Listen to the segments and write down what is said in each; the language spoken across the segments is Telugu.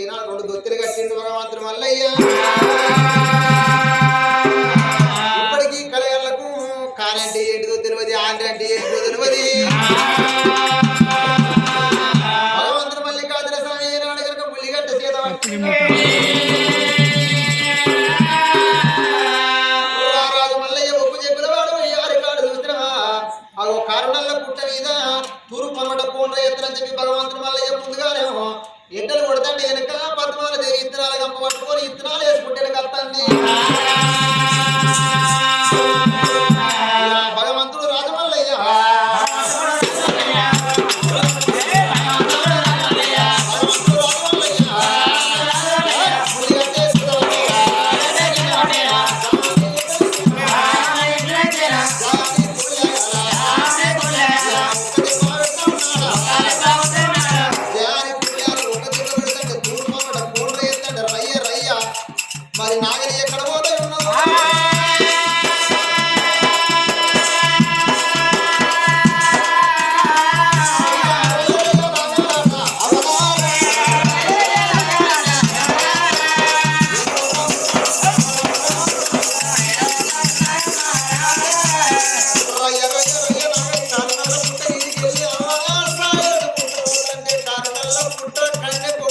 కట్టిండు భగవంతుడు మల్లయ్యా. ఇప్పటికీ కలగళ్ళకు కానంటే ఏంటిదో తెలియదు ఆంటీ అంటే ఏంటిదో తెలియదు భగవంతుడు మళ్ళీ కాదు ఏనాడు కనుక ముల్లిగడ్డ సీత కోండ్ర భగవంతుని వల్ల భగవంతుడు ముందుగానేమో ఎండలు కొడతండి వెనక పద్మాలు ఇత్తనాలు గంప పట్టుకొని ఇత్తనాలు వేసుకుంటే కత్తండి మరి ఎక్కడ పోతే ఉన్నదో భగవంతుడు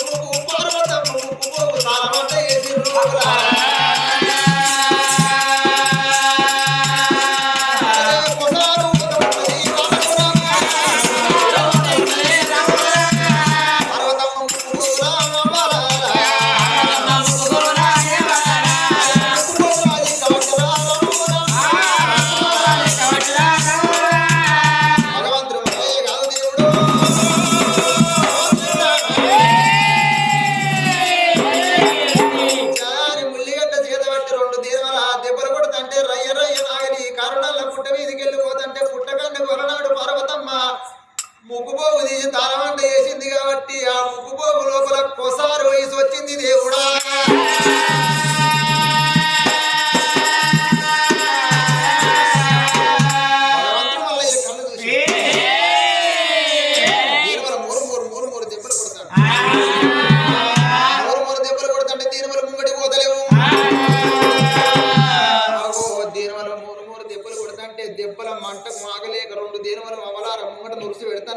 ముగ్గుపోగు తీసి వేసింది కాబట్టి ఆ ముగ్గుపోగు లోపల కొసారు వయసు వచ్చింది దేవుడా.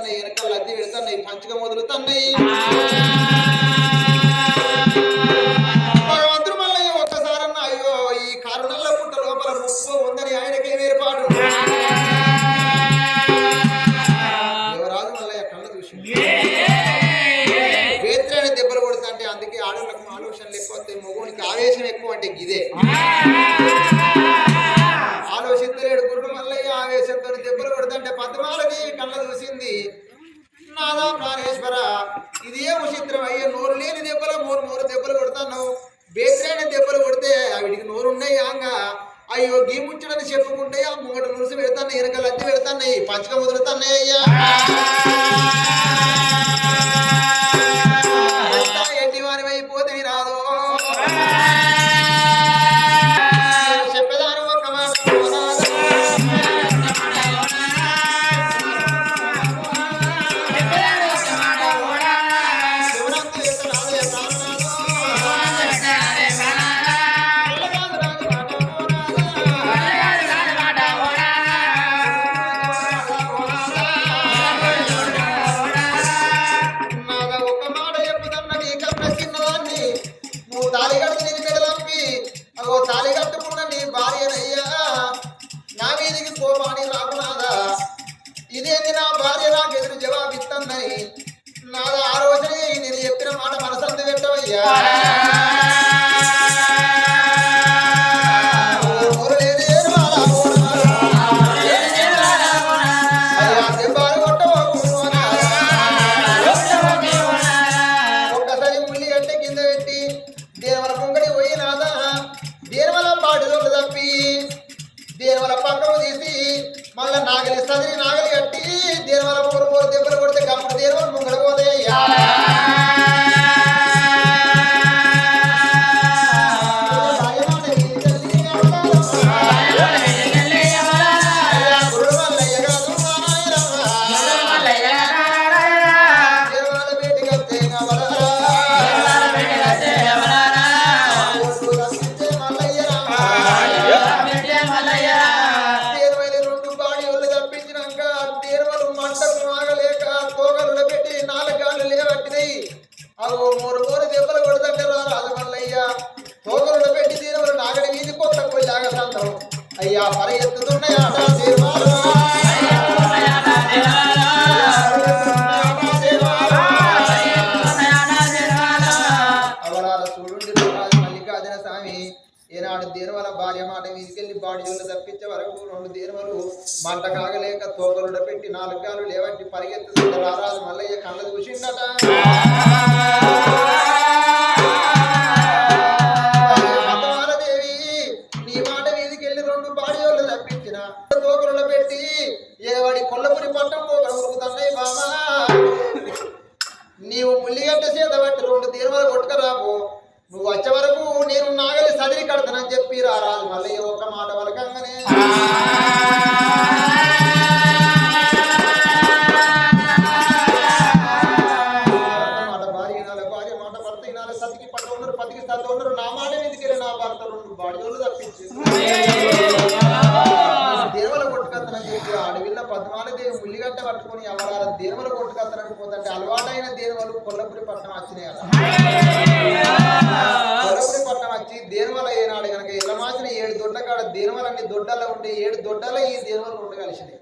పెడతాయి వెనకాల అద్దె పెడుతున్నాయి పంచగా మొదలుతున్నాయి భగవంతుడు మల్లయ్య ఒక్కసారన్న అయ్యో ఈ కరుణల్ల పుట్ట లోపల ముప్పు ఉందని ఆయనకే వేరుపాటు. యువరాజు మల్లయ్య కళ్ళు చూసి. దెబ్బలు కొడుతుంటే అందుకే ఆడవాళ్ళకు ఆలోచనలు ఎక్కువ వస్తాయి మగవానికి ఆవేశం ఎక్కువ అంటే ఇదే Sertaneja. Ah! మళ్ళీ నాగలి సదిరి నాగలి కట్టి దేవల మూడు మూడు దెబ్బలు కొడితే మంట కాగలేక తోకలుడ పెట్టి నాలుగు లేవంటి పరిగెత్తుతుంటే రారాజు మల్లయ్య కళ్ళది కూర్చుండట నీ మాట వీధికెళ్ళి రెండు బాడీ జోళ్ళు పెట్టి ఏవాడి కొల్లపురి పట్టం పట్టుకొని ఎవరాల దేవలు కొట్టుకొస్తారని పోతుంటే అలవాటైన దేవలు కొల్లపురి పట్టణం వచ్చినాయి కదా కొల్లపురి పట్టణం వచ్చి దేనివల్ల ఏనాడు కనుక ఎలమాసిన ఏడు దొడ్డ కాడ దేనివలన్నీ దొడ్డల్లో ఉంటే ఏడు దొడ్డల ఈ దేనివల్ల రెండు కలిసినాయి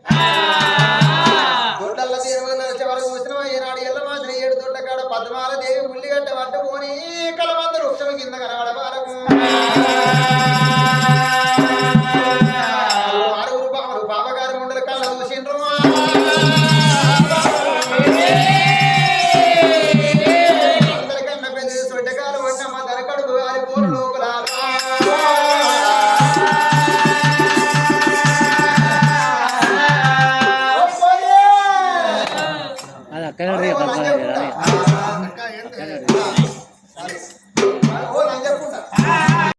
దొడ్డల్ల దేనివల్ల వచ్చే వరకు చూసినా ఏనాడు ఎల్లమాసిన ఏడు దొడ్డ కాడ పద్మాల దేవి ఉల్లిగడ్డ పట్టుకొని కలమంద వృక్షం కింద కనబడ వరకు